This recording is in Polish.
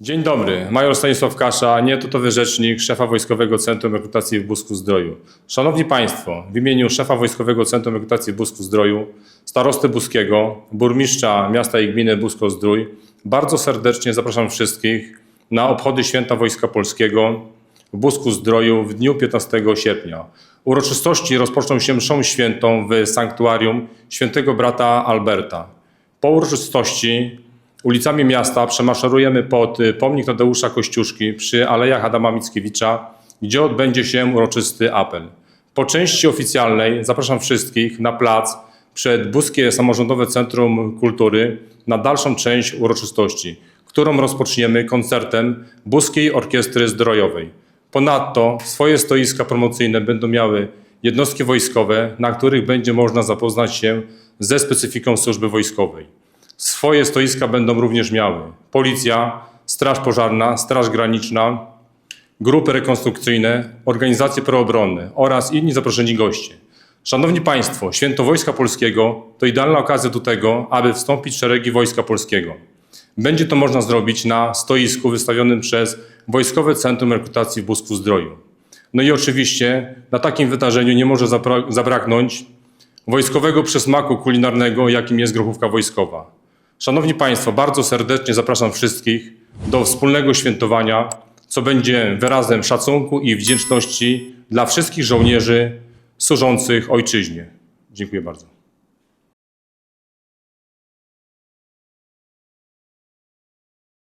Dzień dobry, major Stanisław Kasza, nietutowy rzecznik szefa Wojskowego Centrum Rekrutacji w Busku Zdroju. Szanowni Państwo, w imieniu szefa Wojskowego Centrum Rekrutacji w Busku Zdroju, starosty Buskiego, burmistrza miasta i gminy Busko Zdrój, bardzo serdecznie zapraszam wszystkich na obchody Święta Wojska Polskiego w Busku Zdroju w dniu 15 sierpnia. Uroczystości rozpoczną się mszą świętą w sanktuarium świętego brata Alberta. Po uroczystości ulicami miasta przemaszerujemy pod y, pomnik Tadeusza Kościuszki przy Alejach Adama Mickiewicza, gdzie odbędzie się uroczysty apel. Po części oficjalnej zapraszam wszystkich na plac przed Buskie Samorządowe Centrum Kultury na dalszą część uroczystości, którą rozpoczniemy koncertem Buskiej Orkiestry Zdrojowej. Ponadto swoje stoiska promocyjne będą miały jednostki wojskowe, na których będzie można zapoznać się ze specyfiką służby wojskowej. Swoje stoiska będą również miały Policja, Straż Pożarna, Straż Graniczna, grupy rekonstrukcyjne, organizacje proobronne oraz inni zaproszeni goście. Szanowni Państwo, Święto Wojska Polskiego to idealna okazja do tego, aby wstąpić w szeregi Wojska Polskiego. Będzie to można zrobić na stoisku wystawionym przez Wojskowe Centrum Rekrutacji w Busku Zdroju. No i oczywiście na takim wydarzeniu nie może zabraknąć wojskowego przysmaku kulinarnego, jakim jest grochówka wojskowa. Szanowni Państwo, bardzo serdecznie zapraszam wszystkich do wspólnego świętowania, co będzie wyrazem szacunku i wdzięczności dla wszystkich żołnierzy służących ojczyźnie. Dziękuję bardzo.